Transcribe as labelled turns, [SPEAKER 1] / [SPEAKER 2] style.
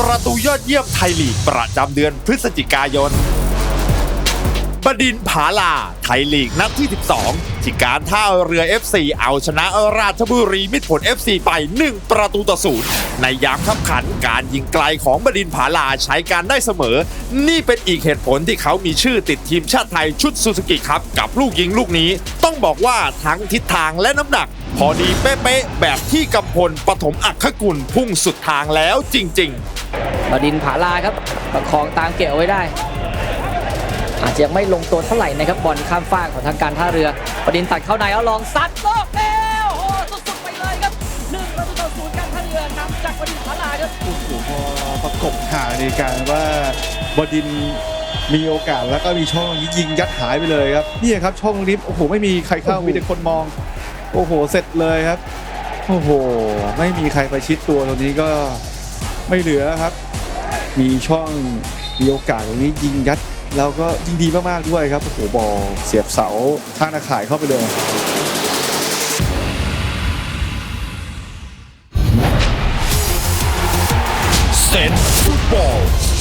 [SPEAKER 1] ประตูยอดเยี่ยมไทยลีกประจำเดือนพฤศจิกายน บดินผาลา ไทยลีกนัดที่ 12 ที่การท่าเรือ FC เอาชนะราชบุรีมิตรผล FC ไป 1 ประตูต่อศูนย์ในยามขับขันการยิงไกลของบดินผาลาใช้การได้เสมอ นี่เป็นอีกเหตุผลที่เขามีชื่อติดทีมชาติไทยชุดซูซูกิครับ กับลูกยิงลูกนี้ ต้องบอกว่าทั้งทิศทางและน้ำหนัก พอดีเป๊ะๆแบบที่กำพลปฐมอักขกุลพุ่งสุดทางแล้วจริง ๆ
[SPEAKER 2] บดินผาลาครับประคองตามเกี่ยวไว้ได้ อาจจะยังไม่ลงตัวเท่าไหร่นะครับบอลข้ามฟากของทางการท่าเรือบดินตัดเข้าในแล้วลองซัดโลกแล้วโอ้โหสุดๆไปเลยครับหนึ่งประตูต่อศูนย์การท่าเรือนำจากบดินผาลาครับ
[SPEAKER 3] โอ้โหพอประกบข่าวในการว่าบดินทร์มีโอกาสแล้วก็มีช่องยิงยัดหายไปเลยครับนี่ครับช่องลิฟต์โอ้โหไม่มีใครเข้า
[SPEAKER 2] โอ้โห
[SPEAKER 3] มีแต่คนมอง โอ้โหเสร็จเลยครับโอ้โห ไม่มีใครไปชิดตัวตรงนี้ก็ไม่เหลือครับ มีช่องมีโอกาสตรงนี้ยิงยัด แล้วก็ยิงดีมากๆด้วยครับโอ้โหบอลเสียบเสาข้างตาข่ายเข้าไปเลย
[SPEAKER 1] เซนฟุตบอล